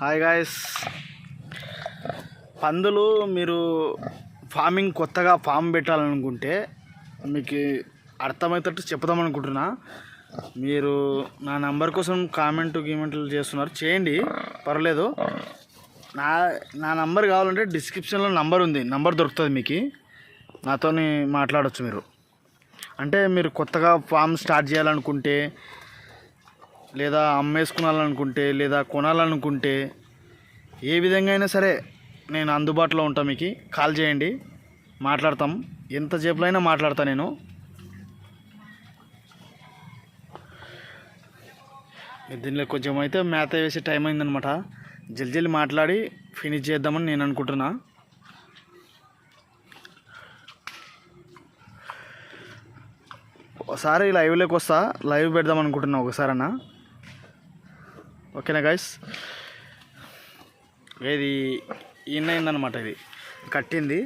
Hi guys పందులు మీరు farming కొత్తగా ఫామ్ పెట్టాలనుకుంటే మీకు అర్థమయ్యేటట్టు చెప్దాం అనుకుంటున్నా. మీరు నా నంబర్ కోసం కామెంట్ గీమెంట్లు చేస్తున్నారు. చేయండి. పర్లేదు నా నా నంబర్ కావాలంటే డిస్క్రిప్షన్లో నంబర్ ఉంది. నంబర్ దొరుకుతుంది మీకు. నాతోని మాట్లాడవచ్చు మీరు. అంటే మీరు కొత్తగా ఫామ్ స్టార్ట్ చేయాలనుకుంటే లేదా అమ్మేసుకునాలనుకుంటే లేదా కొనాలనుకుంటే ఏ విధంగా అయినా సరే నేను అందుబాటులో ఉంటా మీకు. కాల్ చేయండి. మాట్లాడతాం. ఎంత సేపులో అయినా మాట్లాడతా నేను. దీనిలో కొంచెం అయితే మేత వేసే టైం అయిందనమాట. జల్ది జల్ది మాట్లాడి ఫినిష్ చేద్దామని నేను అనుకుంటున్నా. ఒకసారి లైవ్లోకి వస్తా. లైవ్ పెడదాం అనుకుంటున్నా ఒకసారన్నా. ఓకేనా గాయస్ ఇది ఈయనైందనమాట ఇది. కట్టింది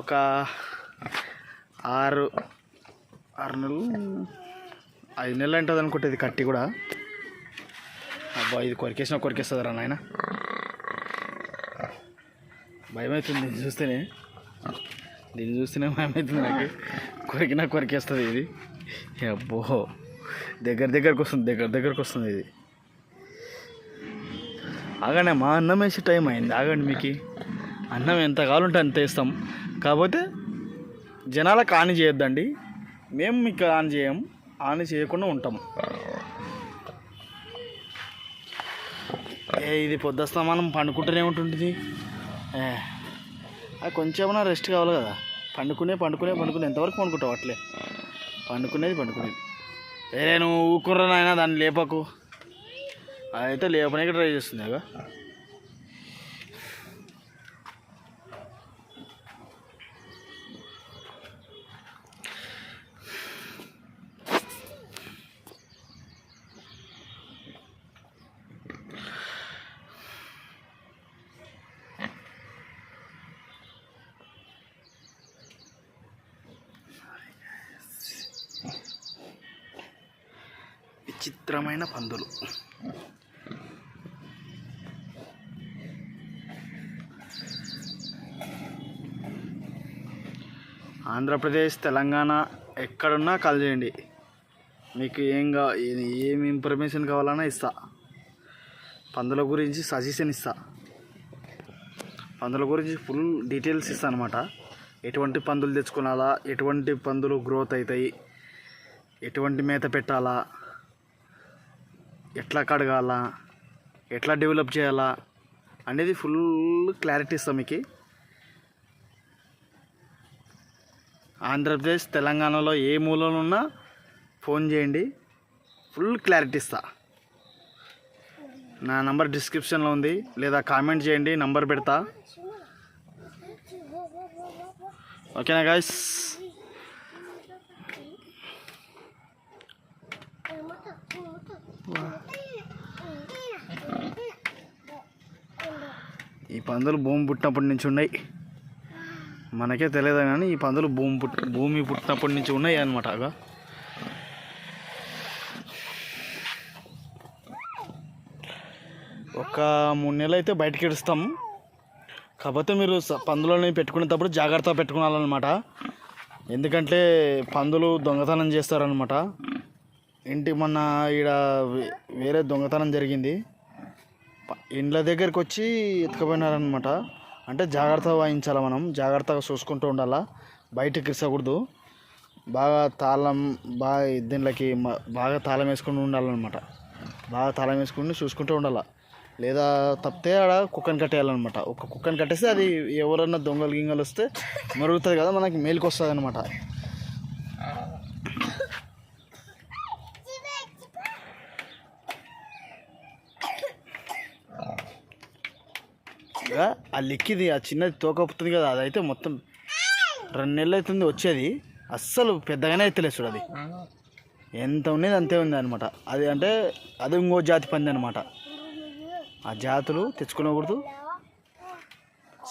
ఒక ఆరు ఆరు నెలలు ఐదు నెలలు అంటుంది అనుకుంటే ఇది కట్టి కూడా. అబ్బా ఇది కొరికేసిన కొరికేస్తుందిరా నాయన. భయం అవుతుంది దీన్ని చూస్తేనే. దీన్ని చూస్తేనే భయం అవుతుంది నాకు. కొరికినా కొరికేస్తుంది ఇది. అబ్బో దగ్గర దగ్గరకు వస్తుంది దగ్గర దగ్గరకు వస్తుంది ఇది. ఆగండి మా అన్నం వేసే టైం అయింది. ఆగండి మీకు. అన్నం ఎంత కావాలంటే అంత వేస్తాం. కాకపోతే జనాలకు హాని చేయొద్దండి. మేము మీకు హాని చేయం హాని చేయకుండా ఉంటాం. ఏ ఇది పొద్దుస్తా మనం పండుకుంటూనే ఉంటుంటుంది. ఏ కొంచెమైనా రెస్ట్ కావాలి కదా. పండుకునే పండుకునే పండుకునే. ఎంతవరకు పండుకుంటావు? అట్లే. పండుకునేది పండుకునేది వేరే నువ్వు ఊకుర్రా నాయనా దాన్ని లేపకు. అదైతే లేపడానికి ట్రై చేస్తుంది కదా విచిత్రమైన పందులు. ఆంధ్రప్రదేశ్ తెలంగాణ ఎక్కడున్నా కాల్ చేయండి. మీకు ఏం కా ఏం ఇన్ఫర్మేషన్ కావాలన్నా ఇస్తా. పందుల గురించి సజెషన్ ఇస్తా. పందుల గురించి ఫుల్ డీటెయిల్స్ ఇస్తాను అనమాట ఎటువంటి పందులు తెచ్చుకోవాలా ఎటువంటి పందులు గ్రోత్ అవుతాయి ఎటువంటి మేత పెట్టాలా ఎట్లా కడగాల ఎట్లా డెవలప్ చేయాలా అనేది ఫుల్ క్లారిటీ ఇస్తాం మీకు. ఆంధ్రప్రదేశ్ తెలంగాణలో ఏ మూలలో ఉన్నా ఫోన్ చేయండి. ఫుల్ క్లారిటీ ఇస్తా. నా నంబర్ డిస్క్రిప్షన్లో ఉంది. లేదా కామెంట్ చేయండి నంబర్ పెడతా. ఓకేనా గాయస్? ఈ పందులు భూమి పుట్టినప్పటి నుంచి ఉన్నాయి. మనకే తెలియదు కానీ ఈ పందులు భూమి పుట్టి భూమి పుట్టినప్పటి నుంచి ఉన్నాయి అనమాట అగా. ఒక మూడు నెలలు అయితే బయటకి ఇడుస్తాం కాకపోతే మీరు పందులని పెట్టుకునేటప్పుడు జాగ్రత్త పెట్టుకోవాలన్నమాట. ఎందుకంటే పందులు దొంగతనం చేస్తారనమాట ఇంటి మొన్న ఈడ వేరే దొంగతనం జరిగింది. ఇండ్ల దగ్గరికి వచ్చి ఎత్తుకుపోయినారనమాట అంటే జాగ్రత్త వహించాలి మనం? జాగ్రత్తగా చూసుకుంటూ ఉండాలా? బయటకి ఇరసకూడదు. బాగా తాళం బాగా దీనిలోకి బాగా తాళం వేసుకుని ఉండాలన్నమాట. బాగా తాళం వేసుకుని చూసుకుంటూ ఉండాలా? లేదా తప్పితే ఆడ కుక్కని కట్టేయాలన్నమాట. ఒక కుక్కని కట్టేస్తే అది ఎవరన్నా దొంగలు గింగలు వస్తే మరుగుతుంది కదా మనకి మేలుకొస్తుంది అనమాట ఆ లిక్కిది ఆ చిన్నది తోకపోతుంది కదా అదైతే మొత్తం రెండు నెలలు అవుతుంది వచ్చేది. అస్సలు పెద్దగానే అవుతలేదు చూడు అది. ఎంత ఉండేది అంతే ఉంది అనమాట అది అంటే అది ఇంకో జాతి పంది అనమాట ఆ జాతులు తెచ్చుకునకూడదు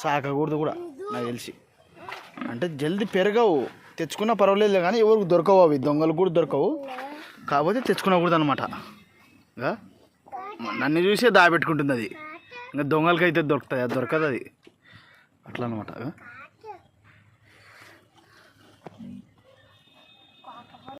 సాకకూడదు కూడా నాకు తెలిసి. అంటే జల్దీ పెరగవు. తెచ్చుకున్నా పర్వాలేదు కానీ ఎవరికి దొరకవు అవి. దొంగలు కూడా దొరకవు. కాకపోతే తెచ్చుకునకూడదు అనమాట నన్ను చూసే దాపెట్టుకుంటుంది అది. ఇంకా దొంగలకైతే దొరుకుతాయి. అది దొరకదు అది. అట్లా అనమాట